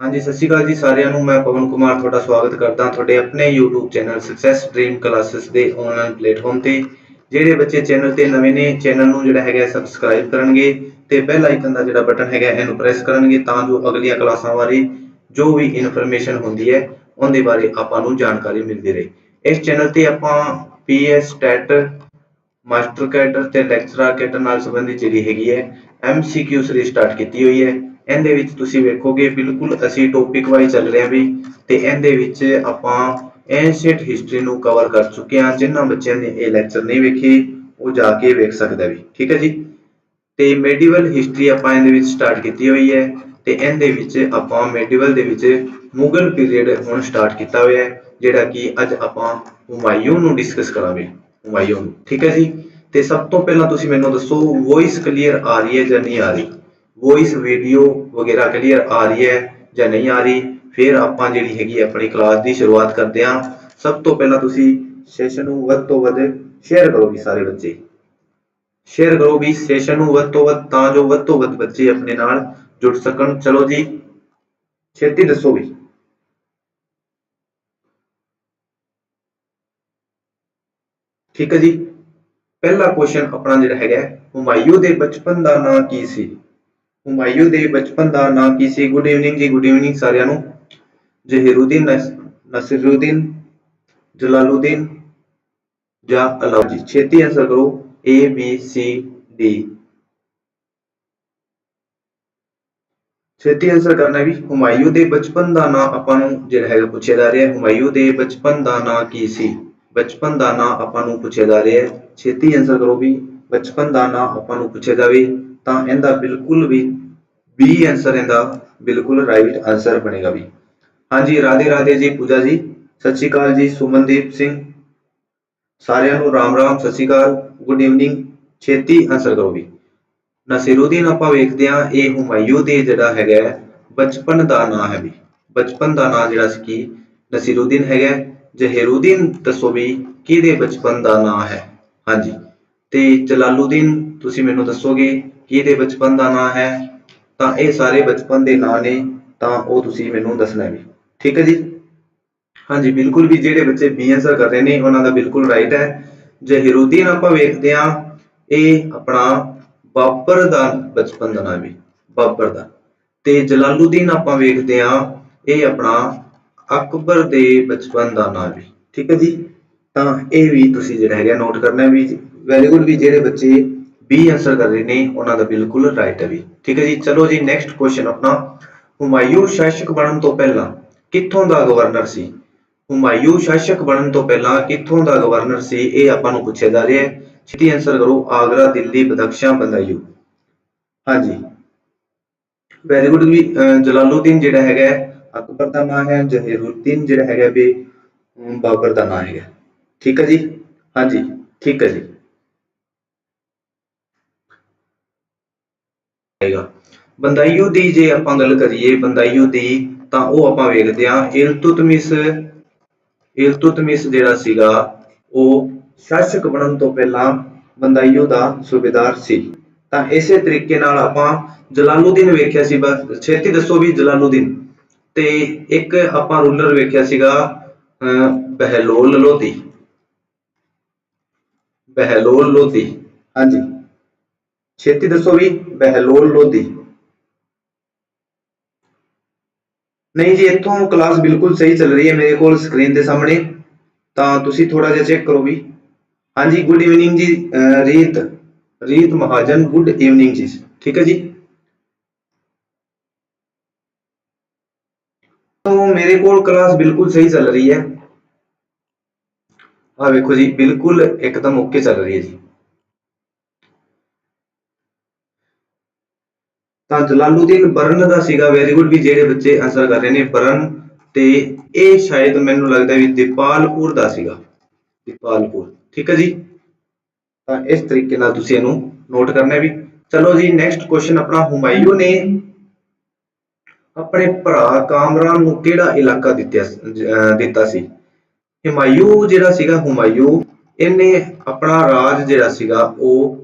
ਹਾਂਜੀ, ਸਤਿ ਸ਼੍ਰੀ ਅਕਾਲ ਜੀ ਸਾਰਿਆਂ ਨੂੰ। ਮੈਂ ਪਵਨ ਕੁਮਾਰ ਤੁਹਾਡਾ ਸਵਾਗਤ ਕਰਦਾ ਤੁਹਾਡੇ ਆਪਣੇ YouTube channel success dream classes ਦੇ ਆਨਲਾਈਨ ਪਲੇਟਫਾਰਮ ਤੇ, ਜਿਹੜੇ ਬੱਚੇ ਚੈਨਲ ਤੇ ਨਵੇਂ ਨੇ ਚੈਨਲ ਨੂੰ ਜਿਹੜਾ ਹੈਗਾ ਸਬਸਕ੍ਰਾਈਬ ਕਰਨਗੇ ਤੇ ਬੈਲ ਆਈਕਨ ਦਾ ਜਿਹੜਾ ਬਟਨ ਹੈਗਾ ਇਹਨੂੰ ਪ੍ਰੈਸ ਕਰਨਗੇ ਤਾਂ ਜੋ ਅਗਲੀਆਂ ਕਲਾਸਾਂ ਬਾਰੇ ਜੋ ਵੀ ਇਨਫੋਰਮੇਸ਼ਨ ਹੁੰਦੀ ਹੈ, ਉਹਦੇ ਬਾਰੇ ਆਪਾਂ ਨੂੰ ਜਾਣਕਾਰੀ ਮਿਲਦੀ ਰਹੇ। ਇਸ ਚੈਨਲ ਤੇ ਆਪਾਂ ਪੀਐਸ ਟੈਟ ਮਾਸਟਰ ਕੈਡਰ ਤੇ ਲੈਕਚਰਰ ਕੈਡਰ ਨਾਲ ਸੰਬੰਧਿਤ ਜਿਹੜੀ ਹੈਗੀ ਹੈ ਐਮਸੀਕਿਊ ਸੀਰੀਜ਼ ਸਟਾਰਟ ਕੀਤੀ ਹੋਈ ਹੈ। ਇਹਦੇ ਵਿੱਚ ਤੁਸੀਂ ਵੇਖੋਗੇ ਬਿਲਕੁਲ ਅਸੀਂ ਟੌਪਿਕ ਵਾਈਜ਼ ਚੱਲ ਰਹੇ ਹਾਂ ਵੀ ਤੇ ਇਹਦੇ ਵਿੱਚ ਆਪਾਂ ਐਂਸ਼ੀਅੰਟ ਹਿਸਟਰੀ ਨੂੰ ਕਵਰ ਕਰ ਚੁੱਕੇ ਹਾਂ। ਜਿਨ੍ਹਾਂ ਬੱਚਿਆਂ ਨੇ ਇਹ ਲੈਕਚਰ ਨਹੀਂ ਵੇਖੇ, ਉਹ ਜਾ ਕੇ ਵੇਖ ਸਕਦਾ ਵੀ। ਠੀਕ ਹੈ ਜੀ? ਤੇ ਮੈਡੀਵਲ ਹਿਸਟਰੀ ਆਪਾਂ ਇਹਦੇ ਵਿੱਚ ਸਟਾਰਟ ਕੀਤੀ ਹੋਈ ਹੈ ਤੇ ਇਹਦੇ ਵਿੱਚ ਆਪਾਂ ਮੈਡੀਵਲ ਦੇ ਵਿੱਚ ਮੁਗਲ ਪੀਰੀਅਡ ਹੁਣ ਸਟਾਰਟ ਕੀਤਾ ਹੋਇਆ ਹੈ, ਜਿਹੜਾ ਕਿ ਅੱਜ ਆਪਾਂ ਹੁਮਾਯੂੰ ਨੂੰ ਡਿਸਕਸ ਕਰਾਂਗੇ, ਹੁਮਾਯੂੰ ਨੂੰ। ਠੀਕ ਹੈ ਜੀ? ਤੇ ਸਭ ਤੋਂ ਪਹਿਲਾਂ ਤੁਸੀਂ ਮੈਨੂੰ ਦੱਸੋ ਵੌਇਸ ਕਲੀਅਰ ਆ ਰਹੀ ਹੈ ਜਾਂ ਨਹੀਂ ਆ ਰਹੀ? ਵੌਇਸ ਵੀਡੀਓ ਵਗੈਰਾ ਕਲੀਅਰ ਆ ਰਹੀ ਹੈ ਜਾਂ ਨਹੀਂ ਆ ਰਹੀ ਫਿਰ ਆਪਾਂ ਜਿਹੜੀ ਹੈਗੀ ਆਪਣੀ ਕਲਾਸ ਦੀ ਸ਼ੁਰੂਆਤ ਕਰਦੇ ਹਾਂ। ਸਭ ਤੋਂ ਪਹਿਲਾਂ ਤੁਸੀਂ ਸੈਸ਼ਨ ਨੂੰ ਵੱਧ ਤੋਂ ਵੱਧ ਸ਼ੇਅਰ ਕਰੋ ਵੀ ਸਾਰੇ ਬੱਚੇ। ਸ਼ੇਅਰ ਕਰੋ ਵੀ ਸੈਸ਼ਨ ਨੂੰ ਵੱਧ ਤੋਂ ਵੱਧ ਤਾਂ ਜੋ ਵੱਧ ਤੋਂ ਵੱਧ ਬੱਚੇ ਆਪਣੇ ਨਾਲ ਜੁੜ ਸਕਣ। ਚਲੋ ਜੀ ਛੇਤੀ ਦੱਸੋ ਵੀ। ਠੀਕ ਹੈ ਜੀ। ਪਹਿਲਾ ਕੁਐਸਚਨ ਆਪਣਾ ਜਿਹੜਾ ਹੈਗਾ ਹੈ, ਦੇ ਬਚਪਨ ਦਾ ਨਾਂ ਕੀ ਸੀ? ਹੁਮਾਯੂੰ ਦੇ ਬਚਪਨ ਦਾ ਨਾਂ ਕੀ ਸੀ? Good evening ji good evening ਸਾਰਿਆਂ ਨੂੰ। ਜ਼ਹੀਰੁਦੀਨ ਨਸਰੁਦੀਨ, ਜਲਾਲੁਦੀਨ ਜਾਂ ਅਲਾਉਜੀ ਛੇਤੀ ਆਨਸਰ ਕਰੋ A, B, C, D ਛੇਤੀ ਆਨਸਰ ਕਰਨਾ ਵੀ ਹੁਮਾਯੂੰ ਦੇ ਬਚਪਨ ਦਾ ਨਾਂ ਆਪਾਂ ਨੂੰ ਜਿਹੜਾ ਹੈਗਾ ਪੁੱਛਿਆ ਜਾ ਰਿਹਾ ਹੈ। ਹੁਮਾਯੂੰ ਦੇ ਬਚਪਨ ਦਾ ਨਾਂ ਕੀ ਸੀ? ਬਚਪਨ ਦਾ ਨਾਂ ਆਪਾਂ ਨੂੰ ਪੁੱਛਿਆ ਜਾ ਰਿਹਾ ਛੇਤੀ ਆਨਸਰ ਕਰੋ ਵੀ ਬਚਪਨ ਦਾ ਨਾਂ ਆਪਾਂ ਨੂੰ ਪੁੱਛਿਆ ਜਾਵੇ। ਤਾਂ ਇਹਦਾ ਬਿਲਕੁਲ ਵੀ ਬੀ ਆਨਸਰ ਇਹਦਾ ਬਿਲਕੁਲ ਰਾਈਟ ਆਨਸਰ ਬਣੇਗਾ ਵੀ। ਹਾਂਜੀ, ਰਾਧੇ ਰਾਧੇ ਜੀ, ਪੂਜਾ ਜੀ, ਸਤਿ ਸ਼੍ਰੀ ਅਕਾਲ ਜੀ, ਸੁਮਨਦੀਪ ਸਿੰਘ। ਸਾਰਿਆਂ ਨੂੰ ਰਾਮ ਰਾਮ, ਸਤਿ ਸ਼੍ਰੀ ਅਕਾਲ ਗੁੱਡ ਈਵਨਿੰਗ ਛੇਤੀ ਆਨਸਰ ਕਰੋ ਵੀ। ਨਸੀਰੁਦੀਨ ਆਪਾਂ ਵੇਖਦੇ ਆ ਇਹ ਹੁਮਾਯੂ ਦੇ ਜਿਹੜਾ ਹੈਗਾ ਬਚਪਨ ਦਾ ਨਾਂ ਹੈ ਵੀ। ਬਚਪਨ ਦਾ ਨਾਂ ਜਿਹੜਾ ਸੀ ਕੀ? ਨਸੀਰੁਦੀਨ ਹੈਗਾ ਜ਼ਹੀਰੁਦੀਨ ਦੱਸੋ ਵੀ ਕਿਹਦੇ ਬਚਪਨ ਦਾ ਨਾਂ ਹੈ? ਹਾਂਜੀ। ਤੇ ਜਲਾਲੁਦੀਨ, ਤੁਸੀਂ ਮੈਨੂੰ ਦੱਸੋਗੇ ਕਿਹਦੇ ਬਚਪਨ ਦਾ ਨਾਂ ਹੈ, ਤਾਂ ਇਹ ਸਾਰੇ ਬਚਪਨ ਦੇ ਨਾਂ ਨੇ, ਤਾਂ ਉਹ ਤੁਸੀਂ ਮੈਨੂੰ ਦੱਸਣਾ ਵੀ। ਠੀਕ ਹੈ ਜੀ? ਹਾਂਜੀ, ਬਿਲਕੁਲ ਵੀ ਜਿਹੜੇ ਬੱਚੇ ਬੀ ਆਨਸਰ ਕਰ ਰਹੇ ਨੇ, ਉਹਨਾਂ ਦਾ ਬਿਲਕੁਲ ਰਾਈਟ ਹੈ। ਜੇ ਹਿਰੂਦੀਨ ਆਪਾਂ ਵੇਖਦੇ ਆ ਇਹ ਆਪਣਾ ਬਾਬਰ ਦਾ ਬਚਪਨ ਦਾ ਨਾਂ ਵੀ, ਬਾਬਰ ਦਾ। ਤੇ ਜਲਾਲੂਦੀਨ ਆਪਾਂ ਵੇਖਦੇ ਆ ਇਹ ਆਪਣਾ ਅਕਬਰ ਦੇ ਬਚਪਨ ਦਾ ਨਾਂ ਵੀ। ਠੀਕ ਹੈ ਜੀ? ਤਾਂ ਇਹ ਵੀ ਤੁਸੀਂ ਜਿਹੜਾ ਹੈਗਾ ਨੋਟ ਕਰਨਾ ਵੀ ਵੈਰੀ ਗੁੱਡ ਵੀ ਜਿਹੜੇ ਬੱਚੇ ਬੀ ਆਨਸਰ ਕਰ ਰਹੇ ਨੇ, ਉਹਨਾਂ ਦਾ ਬਿਲਕੁਲ ਰਾਈਟ ਹੈ ਵੀ। ਠੀਕ ਹੈ ਜੀ, ਚਲੋ ਜੀ ਨੈਕਸਟ ਕੁਐਸਚਨ ਆਪਣਾ। ਹੁਮਾਯੂ ਸ਼ਾਸਕ ਬਣਨ ਤੋਂ ਪਹਿਲਾਂ ਕਿੱਥੋਂ ਦਾ ਗਵਰਨਰ ਸੀ? ਹੁਮਾਯੂ ਸ਼ਾਸਕ ਬਣਨ ਤੋਂ ਪਹਿਲਾਂ ਕਿੱਥੋਂ ਦਾ ਗਵਰਨਰ ਸੀ, ਇਹ ਆਪਾਂ ਨੂੰ ਪੁੱਛਿਆ ਜਾ ਰਿਹਾ ਹੈ। ਛੇਤੀ ਆਨਸਰ ਕਰੋ, ਆਗਰਾ, ਦਿੱਲੀ, ਬਦਖਸ਼ਾਂ ਬੰਦਾਯੂ ਹਾਂਜੀ। ਵੈਰੀ ਗੁੱਡ ਵੀ ਜਲਾਲੁਦੀਨ ਜਿਹੜਾ ਹੈਗਾ ਅਕਬਰ ਦਾ ਨਾਮ ਹੈ ਜ਼ਹੀਰਉਦੀਨ ਜਿਹੜਾ ਹੈਗਾ ਵੀ ਬਾਬਰ ਦਾ ਨਾਮ ਹੈਗਾ ਠੀਕ ਹੈ ਜੀ? ਹਾਂਜੀ, ਠੀਕ ਹੈ ਜੀ। ਆਏਗਾ ਬੰਦਾਈਓ ਦੀ ਜੇ ਆਪਾਂ ਗੱਲ ਕਰੀਏ, ਬੰਦਾਈਓ ਦੀ, ਤਾਂ ਉਹ ਆਪਾਂ ਵੇਖਦੇ ਹਾਂ ਇਲਤੁਤਮਿਸ ਇਲਤੁਤਮਿਸ ਜਿਹੜਾ ਸੀਗਾ, ਉਹ ਸ਼ਾਸਕ ਬਣਨ ਤੋਂ ਪਹਿਲਾਂ ਬੰਦਾਈਓ ਦਾ ਸੂਬੇਦਾਰ ਸੀ। ਤਾਂ ਇਸੇ ਤਰੀਕੇ ਨਾਲ ਆਪਾਂ ਜਲਾਲੂਦੀਨ ਵੇਖਿਆ ਸੀ, ਬਸ ਛੇਤੀ ਦੱਸੋ ਵੀ ਜਲਾਲੂਦੀਨ। ਤੇ ਇੱਕ ਆਪਾਂ ਰੂਲਰ ਵੇਖਿਆ ਸੀਗਾ ਬਹਿਲੋਲ ਲੋਧੀ। ਬਹਿਲੋਲ ਲੋਧੀ। ਹਾਂਜੀ। ਛੇਤੀ ਦੱਸੋ ਵੀ ਬਹਿਲੋਲ ਲੋਧੀ। ਨਹੀਂ ਜੀ, ਇੱਥੋਂ ਕਲਾਸ ਬਿਲਕੁਲ ਸਹੀ ਚੱਲ ਰਹੀ ਹੈ ਮੇਰੇ ਕੋਲ ਸਕਰੀਨ ਦੇ ਸਾਹਮਣੇ। ਤਾਂ ਤੁਸੀਂ ਥੋੜਾ ਜਿਹਾ ਚੈੱਕ ਕਰੋ ਵੀ। ਹਾਂਜੀ good evening ji Reet Reet Mahajan good evening ji. ਠੀਕ ਹੈ ਜੀ? ਤੋਂ ਮੇਰੇ ਕੋਲ ਕਲਾਸ ਬਿਲਕੁਲ ਸਹੀ ਚੱਲ ਰਹੀ ਹੈ। ਆ ਵੇਖੋ ਜੀ, ਬਿਲਕੁਲ ਇੱਕਦਮ ਓਕੇ ਚੱਲ ਰਹੀ ਹੈ ਜੀ। ਤਾਂ ਜਲਾਲੂਦੀਨ ਬਰਨ ਦਾ ਸੀਗਾ ਵੈਰੀ ਗੁੱਡ ਵੀ ਜਿਹੜੇ ਬੱਚੇ ਆਨਸਰ ਕਰ ਰਹੇ ਨੇ ਬਰਨ ਤੇ ਇਹ ਸ਼ਾਇਦ ਮੈਨੂੰ ਲੱਗਦਾ ਵੀ ਦੀਪਾਲਪੁਰ ਦਾ ਸੀਗਾ, ਦੀਪਾਲਪੁਰ, ਠੀਕ ਹੈ ਜੀ? ਤਾਂ ਇਸ ਤਰੀਕੇ ਨਾਲ ਤੁਸੀਂ ਇਹਨੂੰ ਨੋਟ ਕਰਨਾ ਵੀ, ਚਲੋ ਜੀ ਨੈਕਸਟ ਕੁਐਸਚਨ ਆਪਣਾ ਹੁਮਾਇੂ ਨੇ ਆਪਣੇ ਭਰਾ ਕਾਮਰਾਨ ਨੂੰ ਕਿਹੜਾ ਇਲਾਕਾ ਦਿੱਤਾ ਦਿੱਤਾ ਸੀ? ਹਿਮਾਇੂ ਜਿਹੜਾ ਸੀਗਾ ਹੁਮਾਇੂ ਇਹਨੇ ਆਪਣਾ ਰਾਜ ਜਿਹੜਾ ਸੀਗਾ, ਉਹ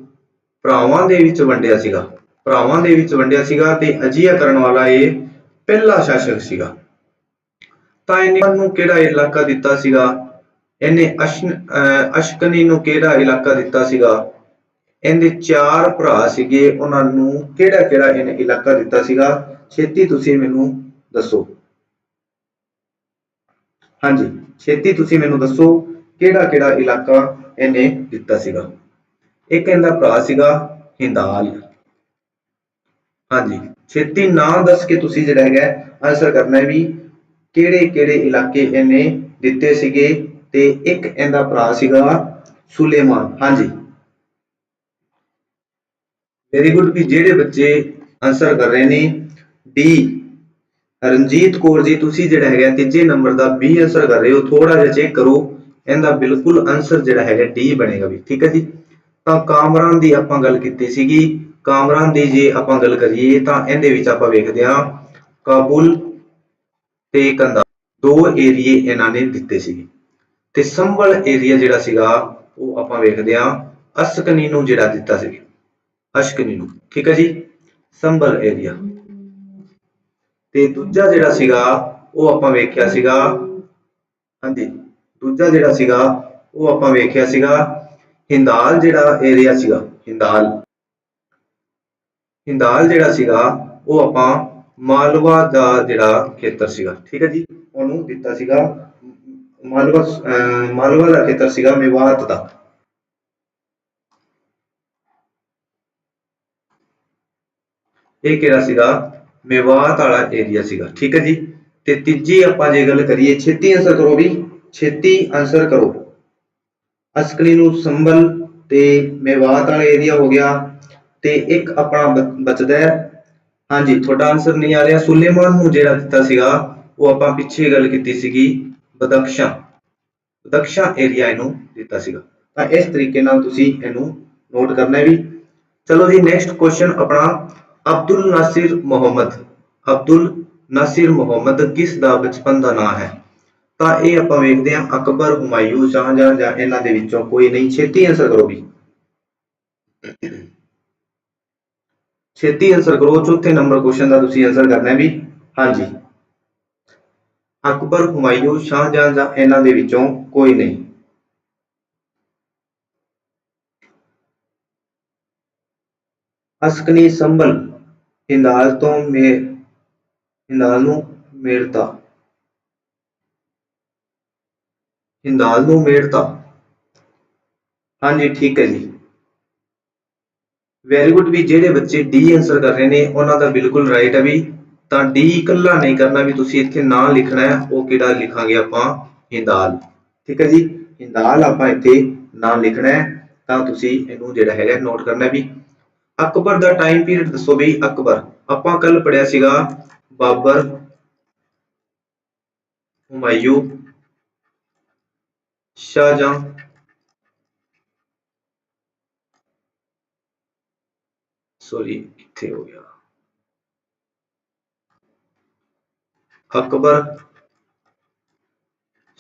ਭਰਾਵਾਂ ਦੇ ਵਿੱਚ ਵੰਡਿਆ ਸੀਗਾ। ਭਰਾਵਾਂ ਦੇ ਵਿੱਚ ਵੰਡਿਆ ਸੀਗਾ ਤੇ ਅਜਿਹਾ ਕਰਨ ਵਾਲਾ ਇਹ ਪਹਿਲਾ ਸ਼ਾਸਕ ਸੀਗਾ। ਤਾਂ ਇਹਨੇ ਨੂੰ ਕਿਹੜਾ ਇਲਾਕਾ ਦਿੱਤਾ ਸੀਗਾ? ਇਹਨੇ ਅਸ਼ਨ ਅਸ਼ਕਨੀ ਨੂੰ ਕਿਹੜਾ ਇਲਾਕਾ ਦਿੱਤਾ ਸੀਗਾ? ਇਹਦੇ ਚਾਰ ਭਰਾ ਸੀਗੇ, ਉਹਨਾਂ ਨੂੰ ਕਿਹੜਾ ਕਿਹੜਾ ਇਹਨੇ ਇਲਾਕਾ ਦਿੱਤਾ ਸੀਗਾ? ਛੇਤੀ ਤੁਸੀਂ ਮੈਨੂੰ ਦੱਸੋ। ਹਾਂਜੀ, ਛੇਤੀ ਤੁਸੀਂ ਮੈਨੂੰ ਦੱਸੋ ਕਿਹੜਾ ਕਿਹੜਾ ਇਲਾਕਾ ਇਹਨੇ ਦਿੱਤਾ ਸੀਗਾ। ਇੱਕ ਇਹਦਾ ਭਰਾ ਸੀਗਾ, ਹਿੰਦਾਲ। ਹਾਂਜੀ। ਛੇਤੀ ਨਾਂ ਦੱਸ ਕੇ ਤੁਸੀਂ ਜਿਹੜਾ ਹੈਗਾ ਆਨਸਰ ਕਰਨਾ ਹੈ ਵੀ ਕਿਹੜੇ ਕਿਹੜੇ ਇਲਾਕੇ ਇਹਨੇ ਦਿੱਤੇ ਸੀਗੇ ਤੇ ਇੱਕ ਇਹਦਾ ਭਰਾ ਸੀਗਾ ਸੁਲੇਮਾਨ। ਹਾਂਜੀ। ਵੈਰੀ ਗੁੱਡ ਵੀ ਜਿਹੜੇ ਬੱਚੇ ਆਨਸਰ ਕਰ ਰਹੇ ਨੇ ਡੀ ਰਣਜੀਤ ਕੌਰ ਜੀ, ਤੁਸੀਂ ਜਿਹੜਾ ਹੈਗਾ ਤੀਜੇ ਨੰਬਰ ਦਾ ਬੀ ਆਨਸਰ ਕਰ ਰਹੇ ਹੋ। ਥੋੜਾ ਜਿਹਾ ਚੈੱਕ ਕਰੋ, ਇਹਦਾ ਬਿਲਕੁਲ ਆਨਸਰ ਜਿਹੜਾ ਹੈਗਾ ਡੀ ਬਣੇਗਾ ਵੀ। ਠੀਕ ਹੈ ਜੀ। ਤਾਂ ਕਾਮਰਾਨ ਦੀ ਆਪਾਂ ਗੱਲ ਕੀਤੀ ਸੀਗੀ ਕਾਮਰਾਨ ਦੀ ਜੇ ਆਪਾਂ ਗੱਲ ਕਰੀਏ ਤਾਂ ਇਹਦੇ ਵਿੱਚ ਆਪਾਂ ਵੇਖਦੇ ਹਾਂ ਕਾਬੁਲ ਤੇ ਕੰਦਾ ਦੋ ਏਰੀਏ ਇਹਨਾਂ ਨੇ ਦਿੱਤੇ ਸੀਗੇ। ਤੇ ਸੰਭਲ ਏਰੀਆ ਜਿਹੜਾ ਸੀਗਾ, ਉਹ ਆਪਾਂ ਵੇਖਦੇ ਹਾਂ ਅਸਕਨੀ ਨੂੰ ਜਿਹੜਾ ਦਿੱਤਾ ਸੀ। ਅਸ਼ਕਨੀ ਨੂੰ। ਠੀਕ ਹੈ ਜੀ? ਸੰਭਲ ਏਰੀਆ। ਤੇ ਦੂਜਾ ਜਿਹੜਾ ਸੀਗਾ, ਉਹ ਆਪਾਂ ਵੇਖਿਆ ਸੀਗਾ, ਹਾਂਜੀ, ਦੂਜਾ ਜਿਹੜਾ ਸੀਗਾ, ਉਹ ਆਪਾਂ ਵੇਖਿਆ ਸੀਗਾ, ਹਿੰਦਾਲ ਜਿਹੜਾ ਏਰੀਆ ਸੀਗਾ, ਹਿੰਦਾਲ। ਹਿੰਦਾਲ ਜਿਹੜਾ ਸੀਗਾ, ਉਹ ਆਪਾਂ ਮਾਲਵਾ ਦਾ ਜਿਹੜਾ ਖੇਤਰ ਸੀਗਾ, ਠੀਕ ਹੈ ਜੀ? ਉਹਨੂੰ ਦਿੱਤਾ ਸੀਗਾ, ਮਾਲਵਾ ਮਾਲਵਾ ਦਾ ਖੇਤਰ ਸੀਗਾ ਮੇਵਾਤ ਦਾ। ਇਹ ਕਿਹੜਾ ਸੀਗਾ? ਮੇਵਾਤ ਵਾਲਾ ਏਰੀਆ ਸੀਗਾ, ਠੀਕ ਹੈ ਜੀ? ਤੇ ਤੀਜੀ ਆਪਾਂ ਜੇ ਗੱਲ ਕਰੀਏ, ਛੇਤੀ ਆਨਸਰ ਕਰੋ ਵੀ, ਛੇਤੀ ਆਨਸਰ ਕਰੋ। ਅਸਕਲੀ ਨੂੰ ਸੰਭਲ ਤੇ ਮੇਵਾਤ ਵਾਲਾ ਏਰੀਆ ਹੋ ਗਿਆ ਤੇ ਇੱਕ ਆਪਣਾ ਬਚਦਾ ਹੈ। ਹਾਂਜੀ, ਤੁਹਾਡਾ ਆਨਸਰ ਨਹੀਂ ਆ ਰਿਹਾ। ਸੁਲੇਮਾਨ ਨੂੰ ਜਿਹੜਾ ਦਿੱਤਾ ਸੀਗਾ, ਉਹ ਆਪਾਂ ਪਿੱਛੇ ਗੱਲ ਕੀਤੀ ਸੀਗੀ, ਬਦਖਸ਼ਾਂ। ਬਦਖਸ਼ਾਂ ਏਰੀਆ ਇਹਨੂੰ ਦਿੱਤਾ ਸੀਗਾ। ਤਾਂ ਇਸ ਤਰੀਕੇ ਨਾਲ ਤੁਸੀਂ ਇਹਨੂੰ ਨੋਟ ਕਰਨਾ ਵੀ। ਚਲੋ ਜੀ ਨੈਕਸਟ ਕੁਐਸਚਨ ਆਪਣਾ, ਅਬਦੁਲ ਨਾਸਿਰ ਮੁਹੰਮਦ। ਅਬਦੁਲ ਨਾਸਿਰ ਮੁਹੰਮਦ ਕਿਸ ਦਾ ਬਚਪਨ ਦਾ ਨਾਂ ਹੈ? ਤਾਂ ਇਹ ਆਪਾਂ ਵੇਖਦੇ ਹਾਂ, ਅਕਬਰ ਹੁਮਾਯੂ ਸ਼ਾਹਜਹਾਂ ਜਾਂ ਇਹਨਾਂ ਦੇ ਵਿੱਚੋਂ ਕੋਈ ਨਹੀਂ। ਛੇਤੀ ਆਨਸਰ ਕਰੋ ਵੀ। ਛੇਤੀ ਆਨਸਰ ਕਰੋ, ਚੌਥੇ ਨੰਬਰ ਕੁਐਸਚਨ ਦਾ ਤੁਸੀਂ ਆਨਸਰ ਕਰਨਾ ਹੈ ਵੀ ਹਾਂਜੀ। ਅਕਬਰ ਹੁਮਾਯੂ ਸ਼ਾਹਜਹਾਂ ਜਾਂ ਇਹਨਾਂ ਦੇ ਵਿੱਚੋਂ ਕੋਈ ਨਹੀਂ। ਅਸਕਨੀ ਸੰਭਲ, ਹਿੰਦਾਲ ਤੋਂ ਮੇ, ਹਿੰਦਾਲ ਨੂੰ ਮੇੜਤਾ। ਹਿੰਦਾਲ ਨੂੰ ਮੇੜਤਾ। ਹਾਂਜੀ, ਠੀਕ ਹੈ ਜੀ। ਵੈਰੀ ਗੁੱਡ ਵੀ ਜਿਹੜੇ ਬੱਚੇ ਡੀ ਆਨਸਰ ਕਰ ਰਹੇ ਨੇ, ਉਹਨਾਂ ਦਾ ਬਿਲਕੁਲ ਰਾਈਟ ਹੈ ਵੀ। ਤਾਂ ਡੀ ਇਕੱਲਾ ਨਹੀਂ ਕਰਨਾ ਵੀ ਤੁਸੀਂ ਇੱਥੇ ਨਾਂ ਲਿਖਣਾ ਹੈ, ਉਹ ਕਿਹੜਾ ਲਿਖਾਂਗੇ ਆਪਾਂ? ਹਿੰਦਾਲ। ਠੀਕ ਹੈ ਜੀ? ਹਿੰਦਾਲ ਆਪਾਂ ਇੱਥੇ ਨਾਂ ਲਿਖਣਾ ਹੈ, ਤਾਂ ਤੁਸੀਂ ਇਹਨੂੰ ਜਿਹੜਾ ਹੈਗਾ ਨੋਟ ਕਰਨਾ ਵੀ। ਅਕਬਰ ਦਾ ਟਾਈਮ ਪੀਰੀਅਡ ਦੱਸੋ ਵੀ ਅਕਬਰ। ਆਪਾਂ ਕੱਲ ਪੜਿਆ ਸੀਗਾ ਬਾਬਰ ਹੁਮਾਯੂ, ਸ਼ਾਹਜਹਾਂ। ਸੋਰੀ ਕਿੱਥੇ ਹੋ ਗਿਆ। ਅਕਬਰ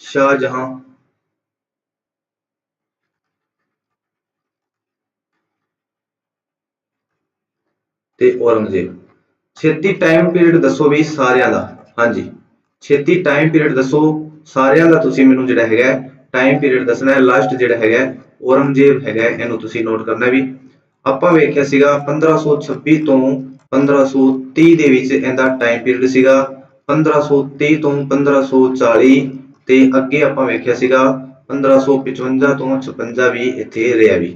ਸ਼ਾਹਜਹਾਂ ਤੇ ਔਰੰਗਜ਼ੇਬ। ਛੇਤੀ ਟਾਈਮ ਪੀਰੀਅਡ ਦੱਸੋ ਵੀ ਸਾਰਿਆਂ ਦਾ। ਹਾਂਜੀ। ਛੇਤੀ ਟਾਈਮ ਪੀਰੀਅਡ ਦੱਸੋ ਸਾਰਿਆਂ ਦਾ ਤੁਸੀਂ ਮੈਨੂੰ ਜਿਹੜਾ ਹੈਗਾ ਟਾਈਮ ਪੀਰੀਅਡ ਦੱਸਣਾ ਹੈ ਲਾਸਟ ਜਿਹੜਾ ਹੈਗਾ, ਔਰੰਗਜ਼ੇਬ ਹੈਗਾ, ਇਹਨੂੰ ਤੁਸੀਂ ਨੋਟ ਕਰਨਾ ਵੀ ਆਪਾਂ ਵੇਖਿਆ ਸੀਗਾ 1526 ਤੋਂ 1530 ਦੇ ਵਿੱਚ ਇਹਦਾ ਟਾਈਮ ਪੀਰੀਅਡ ਸੀਗਾ। 1530 ਤੋਂ 1540 ਤੇ ਅੱਗੇ ਆਪਾਂ ਵੇਖਿਆ ਸੀਗਾ 1555 ਤੋਂ 56 ਵੀ ਇੱਥੇ ਰਿਹਾ ਵੀ।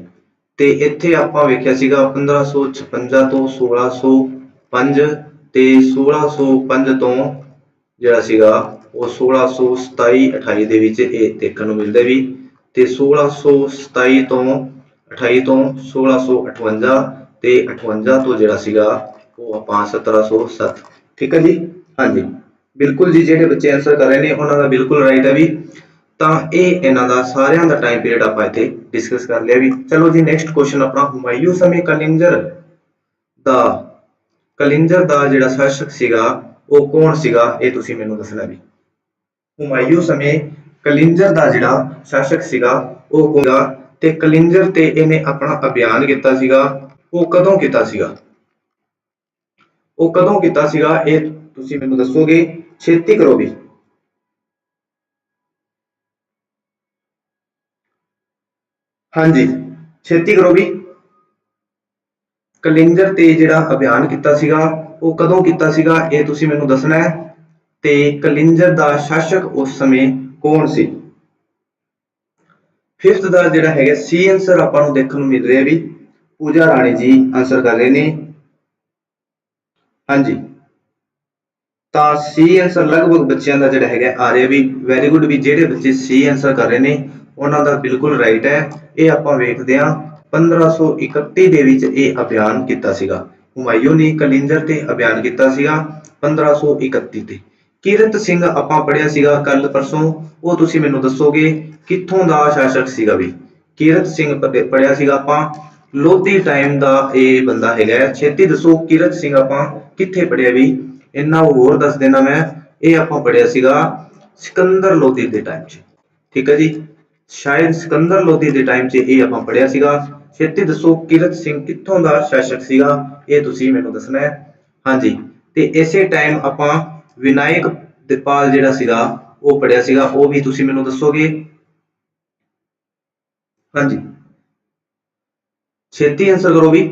ਤੇ ਇੱਥੇ ਆਪਾਂ ਵੇਖਿਆ ਸੀਗਾ 1556 ਤੋਂ 1605 ਤੇ 1605 ਤੋਂ ਜਿਹੜਾ ਸੀਗਾ ਉਹ 1627 28 ਦੇ ਵਿੱਚ ਇਹ ਦੇਖਣ ਨੂੰ ਮਿਲਦਾ ਵੀ। ਤੇ 1627 ਤੋਂ 28 ਤੋਂ 1658 ਤੇ 58 ਤੋਂ ਜਿਹੜਾ ਸੀਗਾ ਉਹ ਆਪਾਂ 1707 ਠੀਕ ਹੈ ਜੀ? ਹਾਂਜੀ। ਬਿਲਕੁਲ ਜੀ, ਜਿਹੜੇ ਬੱਚੇ ਆਨਸਰ ਕਰ ਰਹੇ ਨੇ, ਉਹਨਾਂ ਦਾ ਬਿਲਕੁਲ ਰਾਈਟ ਹੈ ਵੀ। ਤਾਂ ਇਹ ਇਹਨਾਂ ਦਾ ਸਾਰਿਆਂ ਦਾ ਟਾਈਮ ਪੀਰੀਅਡ ਆਪਾਂ ਇੱਥੇ ਡਿਸਕਸ ਕਰ ਲਿਆ ਵੀ। ਚਲੋ ਜੀ ਨੈਕਸਟ ਕੁਐਸਚਨ ਆਪਣਾ, ਹੁਮਾਯੂ ਸਮੇਂ ਕਲਿੰਜਰ ਦਾ ਕਲਿੰਜਰ ਦਾ ਜਿਹੜਾ ਸ਼ਾਸਕ ਸੀਗਾ, ਉਹ ਕੌਣ ਸੀਗਾ? ਇਹ ਤੁਸੀਂ ਮੈਨੂੰ ਦੱਸਣਾ ਵੀ। ਹੁਮਾਯੂ ਸਮੇਂ ਕਲਿੰਜਰ ਦਾ ਜਿਹੜਾ ਸ਼ਾਸਕ ਸੀਗਾ, ਉਹ ਕੌਣ ਤੇ ਕਲਿੰਜਰ ਤੇ ਇਹਨੇ ਆਪਣਾ ਅਭਿਆਨ ਕੀਤਾ ਸੀਗਾ। ਉਹ ਕਦੋਂ ਕੀਤਾ ਸੀਗਾ? ਉਹ ਕਦੋਂ ਕੀਤਾ ਸੀਗਾ? ਇਹ ਤੁਸੀਂ ਮੈਨੂੰ ਦੱਸੋਗੇ? ਛੇਤੀ ਕਰੋ ਵੀ। ਹਾਂਜੀ, ਛੇਤੀ ਕਰੋ ਵੀ। ਕਲਿੰਜਰ ਤੇ ਜਿਹੜਾ ਅਭਿਆਨ ਕੀਤਾ ਸੀਗਾ, ਉਹ ਕਦੋਂ ਕੀਤਾ ਸੀਗਾ? ਇਹ ਤੁਸੀਂ ਮੈਨੂੰ ਦੱਸਣਾ ਹੈ। ਤੇ ਕਲਿੰਜਰ ਦਾ ਸ਼ਾਸਕ ਉਸ ਸਮੇਂ ਕੌਣ ਸੀ? ਫਿਫਥ ਦਾ ਜਿਹੜਾ ਹੈਗਾ ਸੀ ਆਨਸਰ ਆਪਾਂ ਨੂੰ ਦੇਖਣ ਨੂੰ ਮਿਲ ਰਿਹਾ ਵੀ ਪੂਜਾ ਰਾਣੀ ਜੀ ਆਨਸਰ ਕਰ ਰਹੇ ਨੇ। ਹਾਂਜੀ। ਤਾਂ ਸੀ ਆਨਸਰ ਲਗਭਗ ਬੱਚਿਆਂ ਦਾ ਜਿਹੜਾ ਹੈਗਾ ਆ ਰਿਹਾ ਵੀ ਵੈਰੀ ਗੁੱਡ ਵੀ ਜਿਹੜੇ ਬੱਚੇ ਸੀ ਆਨਸਰ ਕਰ ਰਹੇ ਨੇ, ਉਹਨਾਂ ਦਾ ਬਿਲਕੁਲ ਰਾਈਟ ਹੈ। ਇਹ ਆਪਾਂ ਵੇਖਦੇ ਹਾਂ। 1531 ਦੇ ਵਿੱਚ ਇਹ ਅਭਿਆਨ ਕੀਤਾ ਸੀਗਾ। ਹੁਮਾਯੂੰ ਨੇ ਕਲਿੰਜਰ ਤੇ ਅਭਿਆਨ ਕੀਤਾ ਸੀਗਾ 1531 ਤੇ। ਕੀਰਤ ਸਿੰਘ ਆਪਾਂ ਪੜਿਆ ਸੀਗਾ ਕੱਲ ਪਰਸੋਂ, ਉਹ ਤੁਸੀਂ ਮੈਨੂੰ ਦੱਸੋਗੇ ਕਿੱਥੋਂ ਦਾ ਸ਼ਾਸਕ ਸੀਗਾ ਵੀ? ਕੀਰਤ ਸਿੰਘ ਪੜਿਆ ਸੀਗਾ ਆਪਾਂ, ਲੋਧੀ ਟਾਈਮ ਦਾ ਇਹ ਬੰਦਾ ਹੈਗਾ ਛੇਤੀ ਦੱਸੋ ਕੀਰਤ ਸਿੰਘ ਆਪਾਂ ਕਿੱਥੇ ਪੜਿਆ ਵੀ? ਇੰਨਾ ਹੋਰ ਦੱਸ ਦੇਣਾ ਮੈਂ, ਇਹ ਆਪਾਂ ਪੜਿਆ ਸੀਗਾ ਸਿਕੰਦਰ ਲੋਧੀ ਦੇ ਟਾਈਮ 'ਚ। ਠੀਕ ਹੈ ਜੀ? ਸ਼ਾਇਦ ਸਿਕੰਦਰ ਲੋਧੀ ਦੇ ਟਾਈਮ 'ਚ ਇਹ ਆਪਾਂ ਪੜਿਆ ਸੀਗਾ। ਛੇਤੀ ਦੱਸੋ ਕੀਰਤ ਸਿੰਘ ਕਿੱਥੋਂ ਦਾ ਸ਼ਾਸਕ ਸੀਗਾ, ਇਹ ਤੁਸੀਂ ਮੈਨੂੰ ਦੱਸਣਾ ਹੈ। ਹਾਂਜੀ, ਤੇ ਇਸੇ ਟਾਈਮ ਆਪਾਂ ਵਿਨਾਇਕ ਦੀਪਾਲ ਜਿਹੜਾ ਸੀਗਾ, ਉਹ ਪੜਿਆ ਸੀਗਾ, ਉਹ ਵੀ ਤੁਸੀਂ ਮੈਨੂੰ ਦੱਸੋਗੇ? ਹਾਂਜੀ। ਛੇਤੀ ਆਨਸਰ ਕਰੋ ਵੀ।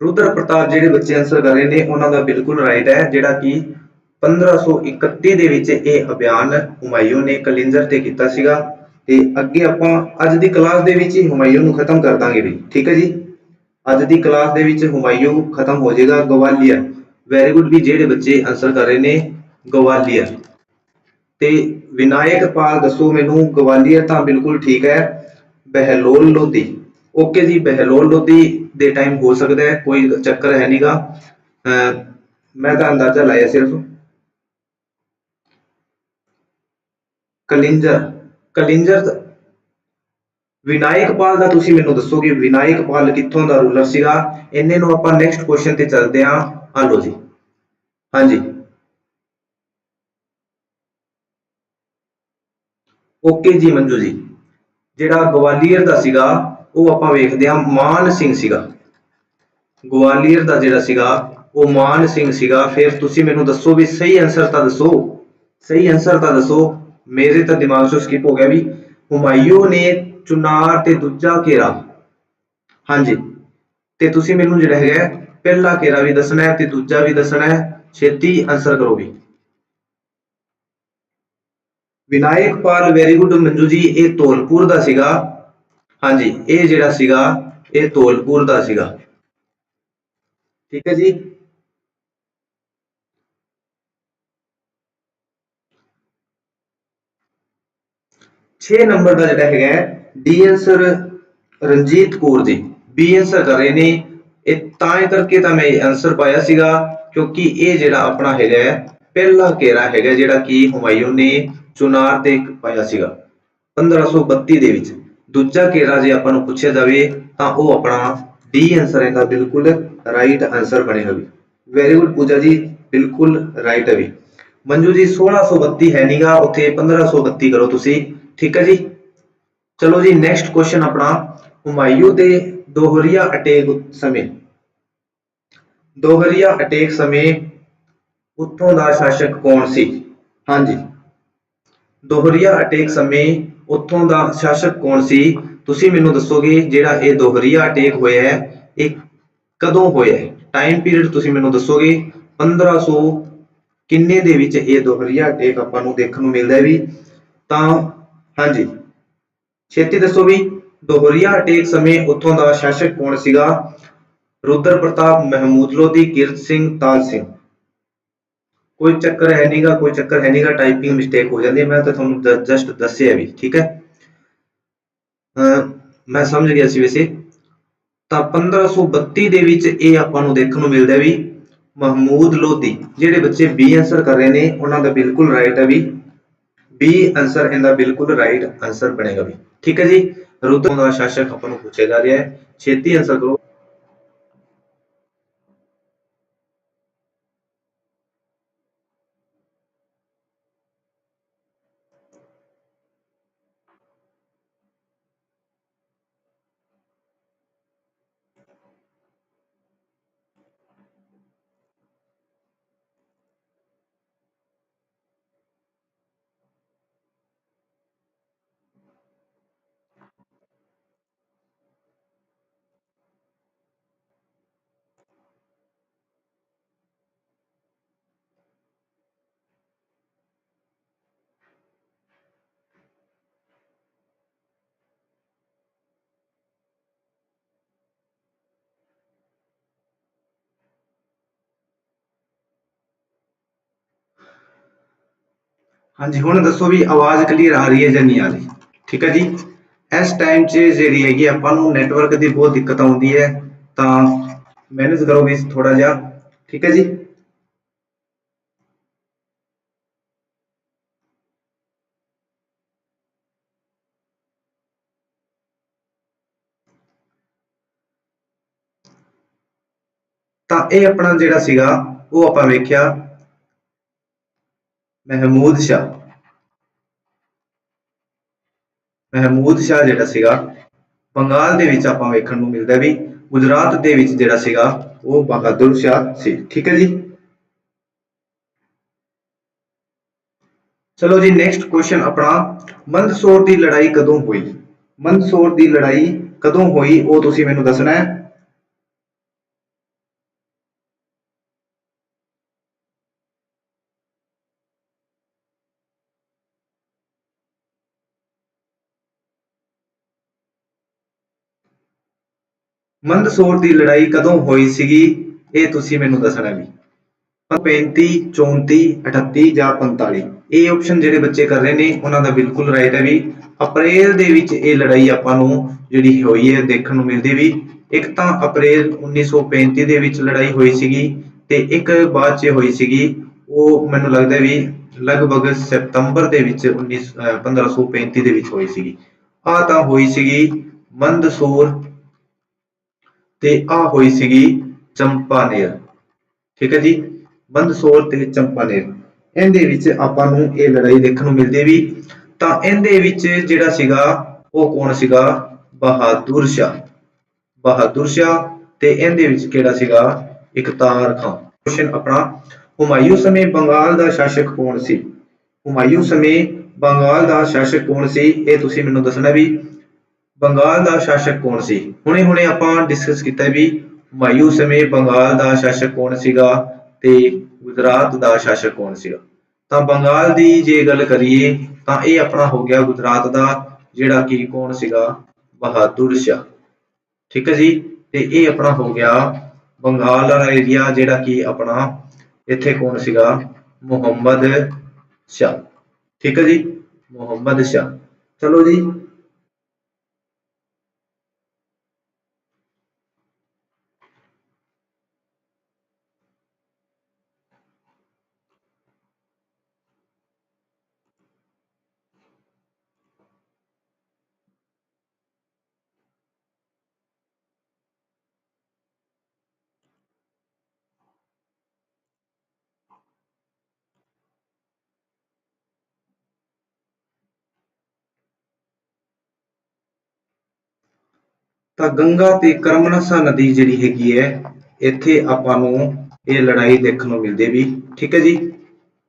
ਰੁਦਰ ਪ੍ਰਤਾਪ ਜਿਹੜੇ ਬੱਚੇ ਆਨਸਰ ਕਰ ਰਹੇ ਨੇ, ਉਹਨਾਂ ਦਾ ਬਿਲਕੁਲ ਰਾਈਟ ਹੈ, ਜਿਹੜਾ ਕਿ 1531 ਦੇ ਵਿੱਚ ਇਹ ਅਭਿਆਨ ਹੁਮਾਯੂੰ ਨੇ ਕਲਿੰਜਰ ਤੇ ਕੀਤਾ ਸੀਗਾ। ਤੇ ਅੱਗੇ ਆਪਾਂ ਅੱਜ ਦੀ ਕਲਾਸ ਦੇ ਵਿੱਚ ਹੀ ਹੁਮਾਯੂੰ ਨੂੰ ਖਤਮ ਕਰ ਦਾਂਗੇ ਵੀ, ਠੀਕ ਹੈ ਜੀ? ਅੱਜ ਦੀ ਕਲਾਸ ਦੇ ਵਿੱਚ ਹੁਮਾਯੂੰ ਖਤਮ ਹੋ ਜਾਏਗਾ, ਗਵਾਲੀਅਰ। ਵੈਰੀ ਗੁੱਡ ਵੀ ਜਿਹੜੇ ਬੱਚੇ ਆਨਸਰ ਕਰ ਰਹੇ ਨੇ, ਗਵਾਲੀਅਰ। ਤੇ ਵਿਨਾਇਕ ਪਾਲ, ਦੱਸੋ ਮੈਨੂੰ, ਗਵਾਲੀਅਰ ਤਾਂ ਬਿਲਕੁਲ ਠੀਕ ਹੈ, ਬਹਿਲੋਲ ਲੋਧੀ। ਓਕੇ ਜੀ, ਬਹਿਲੋਲ ਲੋਧੀ ਦੇ ਟਾਈਮ ਹੋ ਸਕਦਾ ਹੈ, ਕੋਈ ਚੱਕਰ ਹੈ ਨਹੀਂਗਾ ਮੈਂ ਤਾਂ ਅੰਦਾਜ਼ਾ ਲਾਇਆ ਸਿਰਫ। ਕਲਿੰਜਰ ਕਲਿੰਜਰ ਵਿਨਾਇਕ ਪਾਲ ਦਾ ਤੁਸੀਂ ਮੈਨੂੰ ਦੱਸੋ ਕਿ ਵਿਨਾਇਕ ਪਾਲ ਕਿੱਥੋਂ ਦਾ ਰੂਲਰ ਸੀਗਾ? ਇੰਨੇ ਨੂੰ ਆਪਾਂ ਨੈਕਸਟ ਕੁਐਸਚਨ ਤੇ ਚੱਲਦੇ ਹਾਂ। ਆ ਜੀ। ਹਾਂਜੀ। ਓਕੇ ਜੀ ਮੰਜੂ ਜੀ। ਜਿਹੜਾ ਗਵਾਲੀਅਰ ਦਾ ਸੀਗਾ, ਉਹ ਆਪਾਂ ਵੇਖਦੇ ਹਾਂ, ਮਾਨ ਸਿੰਘ ਸੀਗਾ। ਗਵਾਲੀਅਰ ਦਾ ਜਿਹੜਾ ਸੀਗਾ, ਉਹ ਮਾਨ ਸਿੰਘ ਸੀਗਾ। ਫਿਰ ਤੁਸੀਂ ਮੈਨੂੰ ਦੱਸੋ ਵੀ ਸਹੀ ਆਨਸਰ ਤਾਂ ਦੱਸੋ। ਸਹੀ ਆਨਸਰ ਤਾਂ ਦੱਸੋ। ਮੇਰੇ ਤਾਂ ਦਿਮਾਗ ਚੋਂ ਸਕਿਪ ਹੋ ਗਿਆ ਵੀ। ਹੁਮਾਯੂੰ ਨੇ ਚੁਨਾਰ ਤੇ ਦੂਜਾ ਘੇਰਾ। ਹਾਂਜੀ। ਤੇ ਤੁਸੀਂ ਮੈਨੂੰ ਜਿਹੜਾ ਹੈਗਾ ਪਹਿਲਾ ਘੇਰਾ ਵੀ ਦੱਸਣਾ ਹੈ ਤੇ ਦੂਜਾ ਵੀ ਦੱਸਣਾ ਹੈ। ਛੇਤੀ ਆਨਸਰ ਕਰੋ ਵੀ। ਵਿਨਾਇਕ ਪਾਲ ਵੈਰੀ ਗੁੱਡ ਮੰਜੂ ਜੀ, ਇਹ ਧੌਲਪੁਰ ਦਾ ਸੀਗਾ। ਹਾਂਜੀ, ਇਹ ਜਿਹੜਾ ਸੀਗਾ, ਇਹ ਧੌਲਪੁਰ ਦਾ ਸੀਗਾ। ਠੀਕ ਹੈ ਜੀ। ਛੇ ਨੰਬਰ ਦਾ ਜਿਹੜਾ ਹੈਗਾ D answer Ranjit Kaur ji. B answer ਕਰ ਰਹੇ ਨੇ। ਇਹ ਤਾਂ ਹੀ ਕਰਕੇ ਤਾਂ ਮੈਂ ਆਨਸਰ ਪਾਇਆ ਸੀਗਾ, ਕਿਉਂਕਿ ਇਹ ਜਿਹੜਾ ਆਪਣਾ ਹੈਗਾ ਪਹਿਲਾ ਘੇਰਾ ਹੈਗਾ ਜਿਹੜਾ ਕਿ ਹੁਮਾਯੂੰ ਨੇ ਚੁਨਾਰ ਤੇ ਪਾਇਆ ਸੀਗਾ 1532 ਦੇ ਵਿੱਚ। ਦੂਜਾ ਘੇਰਾ ਜੇ ਆਪਾਂ ਨੂੰ ਪੁੱਛਿਆ ਜਾਵੇ, ਤਾਂ ਉਹ ਆਪਣਾ ਡੀ ਆਨਸਰ ਇਹਦਾ ਬਿਲਕੁਲ ਰਾਈਟ ਆਨਸਰ ਬਣੇਗਾ ਵੀ ਵੈਰੀ ਗੁੱਡ ਪੂਜਾ ਜੀ, ਬਿਲਕੁਲ ਰਾਈਟ ਹੈ ਵੀ। ਮੰਜੂ ਜੀ 1632 ਹੈ ਨੀਗਾ ਉੱਥੇ 1532 ਕਰੋ ਤੁਸੀਂ। ਠੀਕ ਹੈ ਜੀ? ਚਲੋ ਜੀ ਨੈਕਸਟ ਕੁਐਸਚਨ ਆਪਣਾ ਹੁਮਾਯੂੰ ਦੇ ਦੋਹਰੀਆ ਅਟੈਕ ਸਮੇਂ। ਦੋਹਰੀਆ ਅਟੈਕ ਸਮੇਂ ਉੱਥੋਂ ਦਾ ਸ਼ਾਸਕ ਕੌਣ ਸੀ? ਹਾਂਜੀ। ਦੋਹਰੀਆ ਅਟੈਕ ਸਮੇਂ ਉੱਥੋਂ ਦਾ ਸ਼ਾਸਕ ਕੌਣ ਸੀ? ਤੁਸੀਂ ਮੈਨੂੰ ਦੱਸੋਗੇ ਜਿਹੜਾ ਇਹ ਦੋਹਰੀਆ ਅਟੈਕ ਹੋਇਆ ਹੈ, ਇਹ ਕਦੋਂ ਹੋਇਆ ਹੈ? ਟਾਈਮ ਪੀਰੀਅਡ ਤੁਸੀਂ ਮੈਨੂੰ ਦੱਸੋਗੇ। 1500 ਕਿੰਨੇ ਦੇ ਵਿੱਚ ਇਹ ਦੋਹਰੀਆ ਅਟੈਕ ਆਪਾਂ ਨੂੰ ਦੇਖਣ ਨੂੰ ਮਿਲਦਾ ਹੈ ਵੀ। ਤਾਂ, ਹਾਂਜੀ। ਛੇਤੀ ਦੱਸੋ ਵੀ ਦੋਹਰੀਆ ਅਟੈਕ ਸਮੇਂ ਉੱਥੋਂ ਦਾ ਸ਼ਾਸਕ ਕੌਣ ਸੀਗਾ? ਰੁਦਰ ਪ੍ਰਤਾਪ ਮਹਿਮੂਦ ਲੋਧੀ, ਕਿਰਤ ਸਿੰਘ ਤਾਜ ਸਿੰਘ। ਕੋਈ ਚੱਕਰ ਹੈ ਨਹੀਂਗਾ ਕੋਈ ਚੱਕਰ ਹੈ ਨਹੀਂਗਾ ਟਾਈਪਿੰਗ ਮਿਸਟੇਕ ਹੋ ਜਾਂਦੀ ਹੈ। ਮੈਂ ਤਾਂ ਤੁਹਾਨੂੰ ਜਸਟ ਦੱਸਿਆ ਵੀ, ਠੀਕ ਹੈ? ਅਹ ਮੈਂ ਸਮਝ ਗਿਆ ਸੀ ਵੈਸੇ। ਤਾਂ 1532 ਦੇ ਵਿੱਚ ਇਹ ਆਪਾਂ ਨੂੰ ਦੇਖਣ ਨੂੰ ਮਿਲਦਾ ਵੀ ਮਹਿਮੂਦ ਲੋਧੀ, ਜਿਹੜੇ ਬੱਚੇ ਬੀ ਆਨਸਰ ਕਰ ਰਹੇ ਨੇ, ਉਹਨਾਂ ਦਾ ਬਿਲਕੁਲ ਰਾਈਟ ਹੈ ਵੀ। ਬੀ ਆਨਸਰ ਇਹਦਾ ਬਿਲਕੁਲ ਰਾਈਟ ਆਨਸਰ ਬਣੇਗਾ ਵੀ। ਠੀਕ ਹੈ ਜੀ। ਰੁਦਰ ਦਾ ਸ਼ਾਸਕ ਆਪਾਂ ਨੂੰ ਪੁੱਛਿਆ ਜਾ ਰਿਹਾ ਹੈ। ਛੇਤੀ ਆਨਸਰ ਕਰੋ। ਹਾਂਜੀ, ਹੁਣ ਦੱਸੋ ਵੀ ਆਵਾਜ਼ ਕਲੀਅਰ ਆ ਰਹੀ ਹੈ ਜਾਂ ਨਹੀਂ ਆ ਰਹੀ? ਠੀਕ ਹੈ ਜੀ? ਇਸ ਟਾਈਮ 'ਚ ਜਿਹੜੀ ਹੈਗੀ ਆਪਾਂ ਨੂੰ ਨੈਟਵਰਕ ਦੀ ਬਹੁਤ ਦਿੱਕਤ ਆਉਂਦੀ ਹੈ, ਤਾਂ ਮੈਨੇਜ ਕਰੋ ਵੀ ਥੋੜਾ ਜਿਹਾ, ਠੀਕ ਹੈ ਜੀ? ਤਾਂ ਇਹ ਆਪਣਾ ਜਿਹੜਾ ਸੀਗਾ, ਉਹ ਆਪਾਂ ਵੇਖਿਆ। ਮਹਿਮੂਦ ਸ਼ਾਹ। ਮਹਿਮੂਦ ਸ਼ਾਹ ਜਿਹੜਾ ਸੀਗਾ, ਬੰਗਾਲ ਦੇ ਵਿੱਚ ਆਪਾਂ ਵੇਖਣ ਨੂੰ ਮਿਲਦਾ ਵੀ ਗੁਜਰਾਤ ਦੇ ਵਿੱਚ ਜਿਹੜਾ ਸੀਗਾ, ਉਹ ਬਹਾਦਰ ਸ਼ਾਹ ਸੀ। ਠੀਕ ਹੈ ਜੀ? ਚਲੋ ਜੀ ਨੈਕਸਟ ਕੁਐਸਚਨ ਆਪਣਾ, ਮੰਦਸੌਰ ਦੀ ਲੜਾਈ ਕਦੋਂ ਹੋਈ? ਮੰਦਸੌਰ ਦੀ ਲੜਾਈ ਕਦੋਂ ਹੋਈ, ਉਹ ਤੁਸੀਂ ਮੈਨੂੰ ਦੱਸਣਾ ਹੈ। ਮੰਦਸੌਰ ਦੀ ਲੜਾਈ ਕਦੋਂ ਹੋਈ ਸੀਗੀ, ਇਹ ਤੁਸੀਂ ਮੈਨੂੰ ਦੱਸਣਾ ਵੀ 35 34 38 ਜਾਂ 45 ਇਹ ਆਪਸ਼ਨ ਜਿਹੜੇ ਬੱਚੇ ਕਰ ਰਹੇ ਨੇ, ਉਹਨਾਂ ਦਾ ਬਿਲਕੁਲ ਰਾਈਟ ਹੈ ਵੀ। ਅਪ੍ਰੈਲ ਦੇ ਵਿੱਚ ਇਹ ਲੜਾਈ ਆਪਾਂ ਨੂੰ ਜਿਹੜੀ ਹੋਈ ਹੈ, ਦੇਖਣ ਨੂੰ ਮਿਲਦੀ ਵੀ। ਇੱਕ ਤਾਂ ਅਪ੍ਰੈਲ 1935 ਦੇ ਵਿੱਚ ਲੜਾਈ ਹੋਈ ਸੀਗੀ ਤੇ ਇੱਕ ਬਾਅਦ 'ਚ ਹੋਈ ਸੀਗੀ। ਉਹ ਮੈਨੂੰ ਲੱਗਦਾ ਵੀ ਲਗਭਗ ਸਤੰਬਰ ਦੇ ਵਿੱਚ 19 ਅਹ 1535 ਦੇ ਵਿੱਚ ਹੋਈ ਸੀਗੀ। ਆ ਤਾਂ ਹੋਈ ਸੀਗੀ ਮੰਦਸੌਰ ਤੇ ਆ ਹੋਈ ਸੀਗੀ ਚੰਪਾਨੇਰ। ਠੀਕ ਹੈ ਜੀ? ਮੰਦਸੌਰ ਤੇ ਚੰਪਾਨੇਰ। ਇਹਦੇ ਵਿੱਚ ਆਪਾਂ ਨੂੰ ਇਹ ਲੜਾਈ ਦੇਖਣ ਨੂੰ ਮਿਲਦੀ ਵੀ ਤਾਂ ਇਹਦੇ ਵਿੱਚ ਜਿਹੜਾ ਸੀਗਾ, ਉਹ ਕੌਣ ਸੀਗਾ? ਬਹਾਦਰ ਸ਼ਾਹ। ਬਹਾਦਰ ਸ਼ਾਹ ਤੇ ਇਹਦੇ ਵਿੱਚ ਕਿਹੜਾ ਸੀਗਾ? ਇਕਤਾਰ ਖਾਨ। ਕੁਐਸਚਨ ਆਪਣਾ, ਹੁਮਾਯੂ ਸਮੇਂ ਬੰਗਾਲ ਦਾ ਸ਼ਾਸਕ ਕੌਣ ਸੀ? ਹੁਮਾਯੂ ਸਮੇਂ ਬੰਗਾਲ ਦਾ ਸ਼ਾਸਕ ਕੌਣ ਸੀ? ਇਹ ਤੁਸੀਂ ਮੈਨੂੰ ਦੱਸਣਾ ਵੀ ਬੰਗਾਲ ਦਾ ਸ਼ਾਸਕ ਕੌਣ ਸੀ? ਹੁਣੇ ਹੁਣੇ ਆਪਾਂ ਡਿਸਕਸ ਕੀਤਾ ਵੀ ਹੁਮਾਯੂ ਸਮੇਂ ਬੰਗਾਲ ਦਾ ਸ਼ਾਸਕ ਕੌਣ ਸੀਗਾ ਤੇ ਗੁਜਰਾਤ ਦਾ ਸ਼ਾਸਕ ਕੌਣ ਸੀਗਾ। ਤਾਂ ਬੰਗਾਲ ਦੀ ਜੇ ਗੱਲ ਕਰੀਏ, ਤਾਂ ਇਹ ਆਪਣਾ ਹੋ ਗਿਆ ਗੁਜਰਾਤ ਦਾ, ਜਿਹੜਾ ਕਿ ਕੌਣ ਸੀਗਾ? ਬਹਾਦੁਰ ਸ਼ਾਹ। ਠੀਕ ਹੈ ਜੀ? ਤੇ ਇਹ ਆਪਣਾ ਹੋ ਗਿਆ ਬੰਗਾਲ ਵਾਲਾ ਏਰੀਆ ਜਿਹੜਾ ਕਿ ਆਪਣਾ ਇੱਥੇ ਕੌਣ ਸੀਗਾ? ਮੁਹੰਮਦ ਸ਼ਾਹ। ਠੀਕ ਹੈ ਜੀ? ਮੁਹੰਮਦ ਸ਼ਾਹ। ਚਲੋ ਜੀ ਤਾਂ ਗੰਗਾ ਤੇ ਕਰਮਨਸਾ ਨਦੀ ਜਿਹੜੀ ਹੈਗੀ ਹੈ, ਇੱਥੇ ਆਪਾਂ ਨੂੰ ਇਹ ਲੜਾਈ ਦੇਖਣ ਨੂੰ ਮਿਲਦੀ ਵੀ, ਠੀਕ ਹੈ ਜੀ?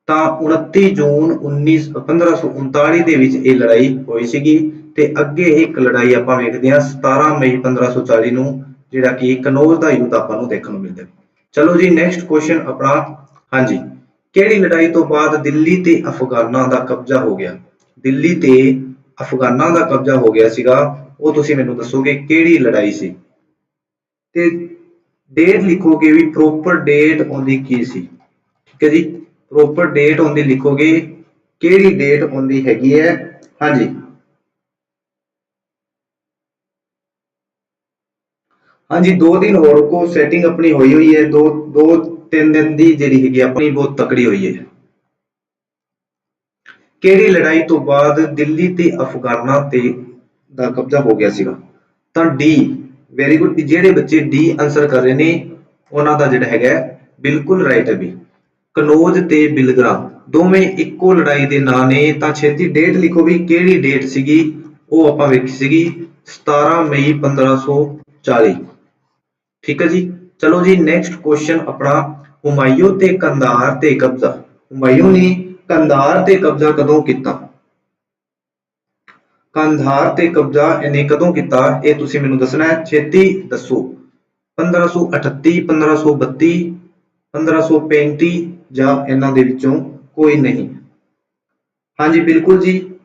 ਤਾਂ 29 ਜੂਨ 19 1539 ਦੇ ਵਿੱਚ ਇਹ ਲੜਾਈ ਹੋਈ ਸੀਗੀ ਤੇ ਅੱਗੇ ਇੱਕ ਲੜਾਈ ਆਪਾਂ ਵੇਖਦੇ ਹਾਂ 17 ਮਈ 1540 ਨੂੰ, ਜਿਹੜਾ ਕਿ ਕਨੌਜ ਦਾ ਯੁੱਧ ਆਪਾਂ ਨੂੰ ਦੇਖਣ ਨੂੰ ਮਿਲਦਾ। ਚਲੋ ਜੀ ਨੈਕਸਟ ਕੁਐਸਚਨ ਆਪਣਾ, ਹਾਂਜੀ। ਕਿਹੜੀ ਲੜਾਈ ਤੋਂ ਬਾਅਦ ਦਿੱਲੀ ਤੇ ਅਫਗਾਨਾਂ ਦਾ ਕਬਜ਼ਾ ਹੋ ਗਿਆ? ਦਿੱਲੀ ਤੇ ਅਫਗਾਨਾਂ ਦਾ ਕਬਜ਼ਾ ਹੋ ਗਿਆ ਸੀਗਾ। ਉਹ ਤੁਸੀਂ ਮੈਨੂੰ ਦੱਸੋਗੇ ਕਿਹੜੀ ਲੜਾਈ ਸੀ? ਤੇ ਡੇਟ ਲਿਖੋਗੇ ਵੀ ਪ੍ਰੋਪਰ ਡੇਟ ਉਹਦੀ ਕੀ ਸੀ? ਠੀਕ ਹੈ ਜੀ? ਪ੍ਰੋਪਰ ਡੇਟ ਉਹਦੀ ਲਿਖੋਗੇ, ਕਿਹੜੀ ਡੇਟ ਉਹਦੀ ਹੈਗੀ ਹੈ? ਹਾਂਜੀ। ਹਾਂਜੀ, ਦੋ ਦਿਨ ਹੋਰ ਕੋ ਸੈਟਿੰਗ ਆਪਣੀ ਹੋਈ ਹੋਈ ਹੈ, ਦੋ ਦੋ, ਤਿੰਨ ਦਿਨ ਦੀ ਜਿਹੜੀ ਹੈਗੀ ਆਪਣੀ ਬਹੁਤ ਤਕੜੀ ਹੋਈ ਹੈ। ਕਿਹੜੀ ਲੜਾਈ ਤੋਂ ਬਾਅਦ ਦਿੱਲੀ ਤੇ ਅਫਗਾਨਾਂ ਤੇ ਦਾ ਕਬਜ਼ਾ ਹੋ ਗਿਆ ਸੀਗਾ। ਤਾਂ ਡੀ ਵੈਰੀ ਗੁੱਡ ਜਿਹੜੇ ਬੱਚੇ ਡੀ ਆਨਸਰ ਕਰ ਰਹੇ ਨੇ, ਉਹਨਾਂ ਦਾ ਜਿਹੜਾ ਹੈਗਾ ਬਿਲਕੁਲ ਰਾਈਟ ਹੈ ਵੀ ਕਨੌਜ ਤੇ ਬਿਲਗਰਾ, ਦੋਵੇਂ ਇੱਕੋ ਲੜਾਈ ਦੇ ਨਾਂ ਨੇ। ਤਾਂ ਛੇਤੀ ਡੇਟ ਲਿਖੋ ਵੀ ਕਿਹੜੀ ਡੇਟ ਸੀਗੀ, ਉਹ ਆਪਾਂ ਵੇਖੀ ਸੀਗੀ 17 ਮਈ 1540 ਠੀਕ ਹੈ ਜੀ? ਚਲੋ ਜੀ ਨੈਕਸਟ ਕੁਐਸਚਨ ਆਪਣਾ, ਹੁਮਾਯੂ ਤੇ ਕੰਧਾਰ ਤੇ ਕਬਜ਼ਾ। ਹੁਮਾਯੂ ਨੇ ਕੰਧਾਰ ਤੇ ਕਬਜ਼ਾ ਕਦੋਂ ਕੀਤਾ? ਕੰਧਾਰ ਤੇ ਕਬਜ਼ਾ ਇਹਨੇ ਕਦੋਂ ਕੀਤਾ? ਇਹ ਤੁਸੀਂ ਮੈਨੂੰ ਦੱਸਣਾ ਹੈ। ਛੇਤੀ ਦੱਸੋ। 1538 1532 1535 ਜਾਂ ਇਹਨਾਂ ਦੇ ਵਿੱਚੋਂ ਕੋਈ ਨਹੀਂ। ਹਾਂਜੀ, ਬਿਲਕੁਲ ਜੀ।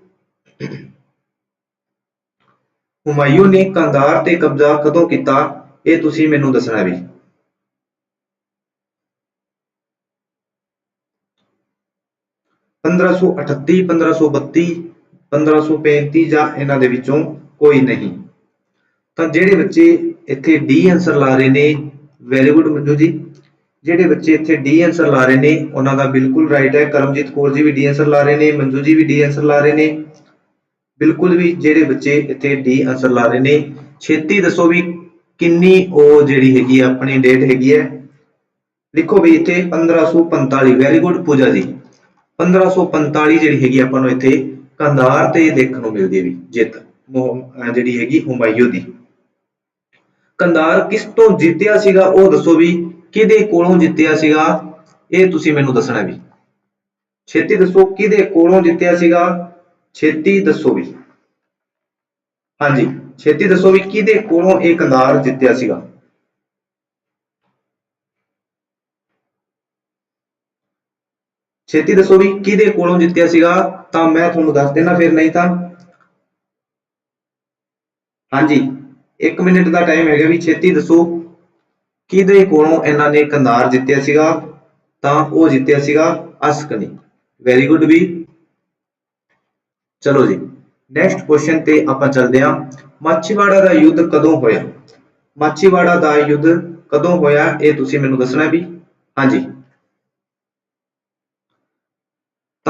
ਹੁਮਾਯੂ ਨੇ ਕੰਧਾਰ ਤੇ ਕਬਜ਼ਾ ਕਦੋਂ ਕੀਤਾ? ਇਹ ਤੁਸੀਂ ਮੈਨੂੰ ਦੱਸਣਾ ਵੀ। 1538 1532 1535 ਜਾਂ ਇਹਨਾਂ ਦੇ ਵਿੱਚੋਂ ਕੋਈ ਨਹੀਂ। ਤਾਂ ਜਿਹੜੇ ਬੱਚੇ ਇੱਥੇ ਡੀ ਆਨਸਰ ਲਾ ਰਹੇ ਨੇ ਵੈਰੀ ਗੁੱਡ ਮੰਜੂ ਜੀ। ਜਿਹੜੇ ਬੱਚੇ ਇੱਥੇ ਡੀ ਆਨਸਰ ਲਾ ਰਹੇ ਨੇ, ਉਹਨਾਂ ਦਾ ਬਿਲਕੁਲ ਰਾਈਟ ਹੈ। ਕਰਮਜੀਤ ਕੌਰ ਜੀ ਵੀ ਡੀ ਆਨਸਰ ਲਾ ਰਹੇ ਨੇ, ਮੰਜੂ ਜੀ ਵੀ ਡੀ ਆਨਸਰ ਲਾ ਰਹੇ ਨੇ। ਬਿਲਕੁਲ ਵੀ ਜਿਹੜੇ ਬੱਚੇ ਇੱਥੇ ਡੀ ਆਨਸਰ ਲਾ ਰਹੇ ਨੇ, ਛੇਤੀ ਦੱਸੋ ਵੀ ਕਿੰਨੀ ਉਹ ਜਿਹੜੀ ਹੈਗੀ ਆਪਣੀ ਡੇਟ ਹੈਗੀ ਹੈ। ਲਿਖੋ ਵੀ ਇੱਥੇ 1545 ਵੈਰੀ ਗੁੱਡ ਪੂਜਾ ਜੀ। 1545 ਜਿਹੜੀ ਹੈਗੀ ਆਪਾਂ ਨੂੰ ਇੱਥੇ ਕੰਧਾਰ ਤੇ ਦੇਖਣ ਨੂੰ ਮਿਲਦੀ ਹੈ ਵੀ ਜਿੱਤ। ਜਿਹੜੀ ਹੈਗੀ ਹੁਮਾਯੂ ਦੀ। ਕੰਧਾਰ ਕਿਸ ਤੋਂ ਜਿੱਤਿਆ ਸੀਗਾ, ਉਹ ਦੱਸੋ ਵੀ ਕਿਹਦੇ ਕੋਲੋਂ ਜਿੱਤਿਆ ਸੀਗਾ, ਇਹ ਤੁਸੀਂ ਮੈਨੂੰ ਦੱਸਣਾ ਵੀ। ਛੇਤੀ ਦੱਸੋ ਕਿਹਦੇ ਕੋਲੋਂ ਜਿੱਤਿਆ ਸੀਗਾ, ਛੇਤੀ ਦੱਸੋ ਵੀ। ਹਾਂਜੀ, ਛੇਤੀ ਦੱਸੋ ਵੀ ਕਿਹਦੇ ਕੋਲੋਂ ਇਹ ਕੰਧਾਰ ਜਿੱਤਿਆ ਸੀਗਾ। ਛੇਤੀ ਦੱਸੋ ਵੀ ਕਿਹਦੇ ਕੋਲੋਂ ਜਿੱਤਿਆ ਸੀਗਾ ਤਾਂ ਮੈਂ ਤੁਹਾਨੂੰ ਦੱਸ ਦੇਣਾ ਫਿਰ ਨਹੀਂ ਤਾਂ। ਹਾਂਜੀ 1 ਮਿੰਟ ਦਾ ਟਾਈਮ ਹੈਗਾ ਵੀ ਛੇਤੀ ਦੱਸੋ ਕਿਹਦੇ ਕੋਲੋਂ ਇਹਨਾਂ ਨੇ ਕੰਧਾਰ ਜਿੱਤਿਆ ਸੀਗਾ? ਤਾਂ ਉਹ ਜਿੱਤਿਆ ਸੀਗਾ ਅਸਕਨੀ। ਵੈਰੀ ਗੁੱਡ ਵੀ। ਚਲੋ ਜੀ ਨੈਕਸਟ ਕੁਐਸਚਨ ਤੇ ਆਪਾਂ ਚੱਲਦੇ ਹਾਂ। ਮਾਛੀਵਾੜਾ ਦਾ ਯੁੱਧ ਕਦੋਂ ਹੋਇਆ? ਮਾਛੀਵਾੜਾ ਦਾ ਯੁੱਧ ਕਦੋਂ ਹੋਇਆ? ਇਹ ਤੁਸੀਂ ਮੈਨੂੰ ਦੱਸਣਾ ਵੀ। ਹਾਂਜੀ।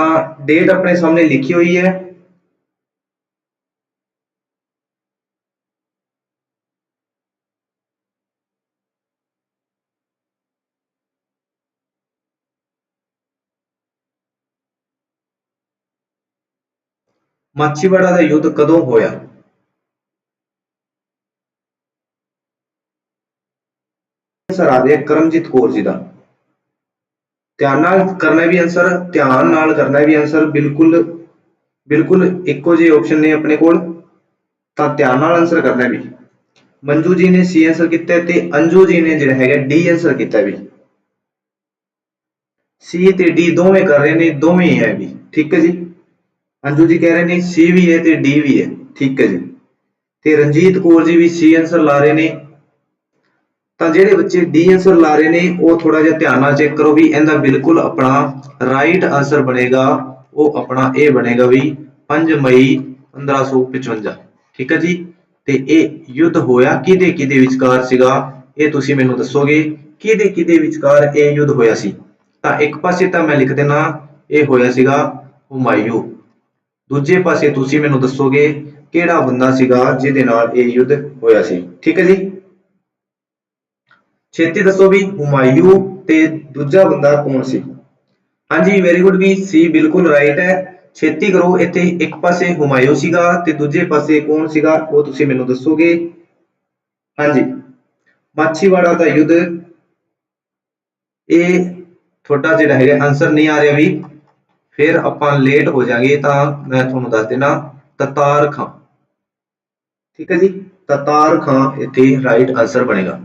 ਤਾਂ ਡੇਟ ਆਪਣੇ ਸਾਹਮਣੇ ਲਿਖੀ ਹੋਈ ਹੈ ਮਾਛੀਵਾੜਾ ਦਾ ਯੁੱਧ ਕਦੋਂ ਹੋਇਆ ਆਨਸਰ ਆ ਰਿਹਾ ਕਰਮਜੀਤ ਕੌਰ ਜੀ ਦਾ ਧਿਆਨ ਨਾਲ ਕਰਨਾ ਵੀ ਆਨਸਰ ਧਿਆਨ ਨਾਲ ਕਰਨਾ ਵੀ ਆਨਸਰ ਬਿਲਕੁਲ ਬਿਲਕੁਲ ਇੱਕੋ ਜਿਹੇ ਆਪਸ਼ਨ ਨੇ ਆਪਣੇ ਕੋਲ, ਤਾਂ ਧਿਆਨ ਨਾਲ ਆਨਸਰ ਕਰਨਾ ਵੀ। ਮੰਜੂ ਜੀ ਨੇ ਸੀ ਆਨਸਰ ਕੀਤਾ ਤੇ ਅੰਜੂ ਜੀ ਨੇ ਜਿਹੜਾ ਹੈਗਾ ਡੀ ਆਨਸਰ ਕੀਤਾ ਵੀ। ਸੀ ਤੇ ਡੀ ਦੋਵੇਂ ਕਰ ਰਹੇ ਨੇ, ਦੋਵੇਂ ਹੀ ਹੈ ਵੀ, ਠੀਕ ਹੈ ਜੀ? ਅੰਜੂ ਜੀ ਕਹਿ ਰਹੇ ਨੇ ਸੀ ਵੀ ਹੈ ਤੇ ਡੀ ਵੀ ਹੈ ਠੀਕ ਹੈ ਜੀ? ਤੇ ਰਣਜੀਤ ਕੌਰ ਜੀ ਵੀ ਸੀ ਆਨਸਰ ਲਾ ਰਹੇ ਨੇ ਤਾਂ ਜਿਹੜੇ ਬੱਚੇ ਡੀ ਆਨਸਰ ਲਾ ਰਹੇ ਨੇ, ਉਹ ਥੋੜਾ ਜਿਹਾ ਧਿਆਨ ਨਾਲ ਚੈੱਕ ਕਰੋ ਵੀ ਇਹਦਾ ਬਿਲਕੁਲ ਆਪਣਾ ਰਾਈਟ ਆਨਸਰ ਬਣੇਗਾ, ਉਹ ਆਪਣਾ ਇਹ ਬਣੇਗਾ ਵੀ 5 ਮਈ 1555 ਠੀਕ ਹੈ ਜੀ? ਤੇ ਇਹ ਯੁੱਧ ਹੋਇਆ ਕਿਹਦੇ ਕਿਹਦੇ ਵਿਚਕਾਰ ਸੀਗਾ? ਇਹ ਤੁਸੀਂ ਮੈਨੂੰ ਦੱਸੋਗੇ, ਕਿਹਦੇ ਕਿਹਦੇ ਵਿਚਕਾਰ ਇਹ ਯੁੱਧ ਹੋਇਆ ਸੀ? ਤਾਂ ਇੱਕ ਪਾਸੇ ਤਾਂ ਮੈਂ ਲਿਖ ਦੇਣਾ ਇਹ ਹੋਇਆ ਸੀਗਾ ਹੁਮਾਯੂ। ਦੂਜੇ ਪਾਸੇ ਤੁਸੀਂ ਮੈਨੂੰ ਦੱਸੋਗੇ ਕਿਹੜਾ ਬੰਦਾ ਸੀਗਾ ਜਿਹਦੇ ਨਾਲ ਇਹ ਯੁੱਧ ਹੋਇਆ ਸੀ? ਠੀਕ ਹੈ ਜੀ? ਛੇਤੀ ਦੱਸੋ ਵੀ ਹੁਮਾਯੂ ਤੇ ਦੂਜਾ ਬੰਦਾ ਕੌਣ ਸੀ? ਹਾਂਜੀ ਵੈਰੀ ਗੁੱਡ ਵੀ ਸੀ, ਬਿਲਕੁਲ ਰਾਈਟ ਹੈ। ਛੇਤੀ ਕਰੋ, ਇੱਥੇ ਇੱਕ ਪਾਸੇ ਹੁਮਾਯੂ ਸੀਗਾ ਤੇ ਦੂਜੇ ਪਾਸੇ ਕੌਣ ਸੀਗਾ, ਉਹ ਤੁਸੀਂ ਮੈਨੂੰ ਦੱਸੋਗੇ। ਹਾਂਜੀ, ਮਾਛੀਵਾੜਾ ਦਾ ਯੁੱਧ। ਇਹ ਤੁਹਾਡਾ ਜਿਹੜਾ ਹੈਗਾ ਆਨਸਰ ਨਹੀਂ ਆ ਰਿਹਾ ਵੀ। ਫਿਰ ਆਪਾਂ ਲੇਟ ਹੋ ਜਾਾਂਗੇ ਤਾਂ ਮੈਂ ਤੁਹਾਨੂੰ ਦੱਸ ਦੇਣਾ ਤਤਾਰ ਖਾਂ। ਠੀਕ ਹੈ ਜੀ, ਤਤਾਰ ਖਾਂ, ਇੱਥੇ ਰਾਈਟ ਆਨਸਰ ਬਣੇਗਾ।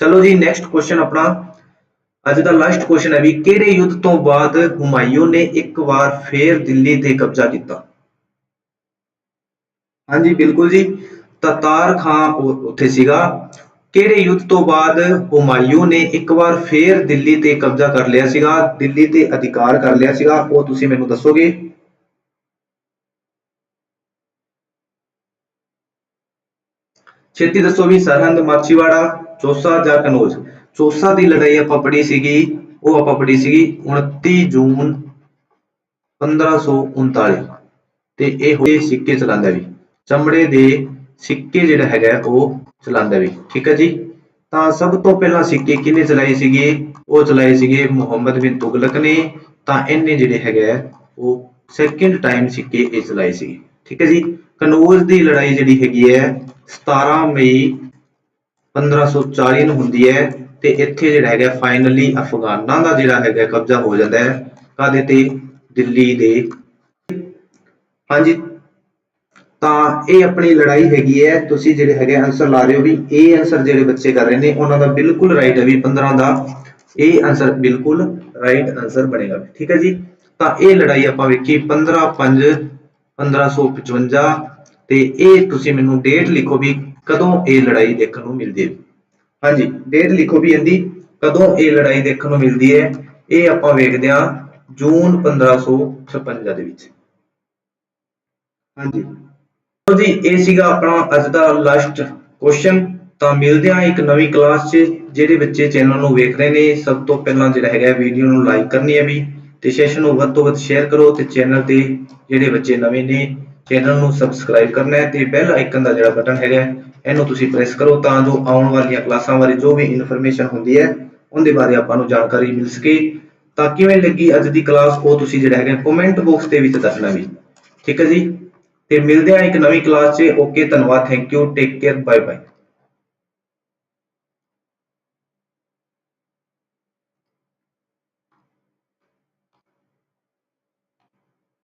ਚਲੋ ਜੀ ਨੈਕਸਟ ਕੁਐਸਚਨ ਆਪਣਾ। ਅੱਜ ਦਾ ਲਾਸਟ ਕੁਐਸਚਨ ਹੈ ਵੀ ਕਿਹੜੇ ਯੁੱਧ ਤੋਂ ਬਾਅਦ ਹੁਮਾਯੂ ਨੇ ਇੱਕ ਵਾਰ ਫੇਰ ਦਿੱਲੀ ਤੇ ਕਬਜ਼ਾ ਕੀਤਾ? ਹਾਂਜੀ, ਬਿਲਕੁਲ ਜੀ। ਤਤਾਰ ਖਾਂ ਉੱਥੇ ਸੀਗਾ। ਕਿਹੜੇ ਯੁੱਧ ਤੋਂ ਬਾਅਦ ਹੁਮਾਯੂ ਨੇ ਇੱਕ ਵਾਰ ਫੇਰ ਦਿੱਲੀ ਤੇ ਕਬਜ਼ਾ ਕਰ ਲਿਆ ਸੀਗਾ? ਦਿੱਲੀ ਤੇ ਅਧਿਕਾਰ ਕਰ ਲਿਆ ਸੀਗਾ। ਉਹ ਤੁਸੀਂ ਮੈਨੂੰ ਦੱਸੋਗੇ? ਛੇਤੀ ਦੱਸੋ ਵੀ ਸਰਹੰਦ ਮਾਛੀਵਾੜਾ। ਚੌਸਾ ਜਾਂ ਕਨੋਜ। ਚੌਸਾ ਦੀ ਲੜਾਈ ਆਪਾਂ ਪੜ੍ਹੀ ਸੀਗੀ, ਉਹ ਆਪਾਂ ਪੜ੍ਹੀ ਸੀਗੀ 29 ਜੂਨ 1539 ਤੇ ਇਹ ਹੋਏ ਸਿੱਕੇ ਚਲਾਉਂਦਾ ਵੀ। ਚਮੜੇ ਦੇ ਸਿੱਕੇ ਜਿਹੜਾ ਹੈਗਾ, ਉਹ ਚਲਾਉਂਦਾ ਵੀ। ਠੀਕ ਹੈ ਜੀ? ਤਾਂ ਸਭ ਤੋਂ ਪਹਿਲਾਂ ਸਿੱਕੇ ਕਿਹਨੇ ਚਲਾਏ ਸੀਗੇ? ਉਹ ਚਲਾਏ ਸੀਗੇ ਮੁਹੰਮਦ ਬਿਨ ਤੁਗਲਕ ਨੇ। ਤਾਂ ਇਹਨੇ ਜਿਹੜੇ ਹੈਗਾ ਉਹ ਸੈਕਿੰਡ ਟਾਈਮ ਸਿੱਕੇ ਇਹ ਚਲਾਏ ਸੀਗੇ। ਠੀਕ ਹੈ ਜੀ? ਕਨੌਜ ਦੀ ਲੜਾਈ ਜਿਹੜੀ ਹੈਗੀ ਹੈ 17 ਮਈ 1540 ਨੂੰ ਹੁੰਦੀ ਹੈ ਤੇ ਇੱਥੇ ਜਿਹੜਾ ਹੈਗਾ ਫਾਈਨਲੀ ਅਫਗਾਨਾਂ ਦਾ ਜਿਹੜਾ ਹੈਗਾ ਕਬਜ਼ਾ ਹੋ ਜਾਂਦਾ ਹੈ। ਕਾਦੇ ਤੇ? ਦਿੱਲੀ ਦੇ। ਹਾਂਜੀ, ਤਾਂ ਇਹ ਆਪਣੀ ਲੜਾਈ ਹੈਗੀ ਹੈ। ਤੁਸੀਂ ਜਿਹੜੇ ਹੈਗੇ ਆਨਸਰ ਲਾ ਰਹੇ ਹੋ ਵੀ ਇਹ ਆਨਸਰ ਜਿਹੜੇ ਬੱਚੇ ਕਰ ਰਹੇ ਨੇ, ਉਹਨਾਂ ਦਾ ਬਿਲਕੁਲ ਰਾਈਟ ਹੈ ਵੀ 15 ਦਾ। ਇਹ ਆਨਸਰ ਬਿਲਕੁਲ ਰਾਈਟ ਆਨਸਰ ਬਣੇਗਾ ਠੀਕ ਹੈ ਜੀ? ਤਾਂ ਇਹ ਲੜਾਈ ਆਪਾਂ ਵੇਖੀ 15 5 1555 ਤੇ ਇਹ ਤੁਸੀਂ ਮੈਨੂੰ ਡੇਟ ਲਿਖੋ ਵੀ ਕਦੋਂ ਇਹ ਲੜਾਈ ਦੇਖਣ ਨੂੰ ਮਿਲਦੀ ਹੈ ਹਾਂਜੀ ਡੇਟ ਲਿਖੋ ਵੀ ਇਹਦੀ, ਕਦੋਂ ਇਹ ਲੜਾਈ ਦੇਖਣ ਨੂੰ ਮਿਲਦੀ ਹੈ? ਇਹ ਆਪਾਂ ਵੇਖਦੇ ਹਾਂ ਜੂਨ 1556 ਦੇ ਵਿੱਚ। ਹਾਂਜੀ। ਲਓ ਜੀ, ਇਹ ਸੀਗਾ ਆਪਣਾ ਅੱਜ ਦਾ ਲਾਸਟ ਕੁਐਸਚਨ ਤਾਂ ਮਿਲਦੇ ਹਾਂ ਇੱਕ ਨਵੀਂ ਕਲਾਸ 'ਚ ਜਿਹੜੇ ਬੱਚੇ ਚੈਨਲ ਨੂੰ ਵੇਖ ਰਹੇ ਨੇ। ਸਭ ਤੋਂ ਪਹਿਲਾਂ ਜਿਹੜਾ ਹੈਗਾ ਵੀਡੀਓ ਨੂੰ ਲਾਈਕ ਕਰਨੀ ਹੈ ਵੀ, ਤੇ ਸੈਸ਼ਨ ਨੂੰ ਵੱਧ ਤੋਂ ਵੱਧ ਸ਼ੇਅਰ ਕਰੋ ਤੇ ਚੈਨਲ ਤੇ ਜਿਹੜੇ ਬੱਚੇ ਨਵੇਂ ਨੇ ਚੈਨਲ ਨੂੰ ਸਬਸਕ੍ਰਾਈਬ ਕਰਨਾ ਹੈ ਤੇ ਬੈਲ ਆਈਕਨ ਦਾ ਜਿਹੜਾ ਬਟਨ ਹੈਗਾ ਇਹਨੂੰ ਤੁਸੀਂ ਪ੍ਰੈਸ ਕਰੋ ਤਾਂ ਜੋ ਆਉਣ ਵਾਲੀਆਂ ਕਲਾਸਾਂ ਬਾਰੇ ਜੋ ਵੀ ਇਨਫੋਰਮੇਸ਼ਨ ਹੁੰਦੀ ਹੈ, ਉਹਦੇ ਬਾਰੇ ਆਪਾਂ ਨੂੰ ਜਾਣਕਾਰੀ ਮਿਲ ਸਕੇ। ਤਾਂ ਕਿਵੇਂ ਲੱਗੀ ਅੱਜ ਦੀ ਕਲਾਸ ਉਹ ਤੁਸੀਂ ਜਿਹੜਾ ਹੈਗਾ ਕਮੈਂਟ ਬਾਕਸ ਦੇ ਵਿੱਚ ਦੱਸਣਾ ਵੀ। ਠੀਕ ਹੈ ਜੀ? ਤੇ ਮਿਲਦੇ ਹਾਂ ਇੱਕ ਨਵੀਂ ਕਲਾਸ 'ਚ। ਓਕੇ ਧੰਨਵਾਦ thank you take care bye bye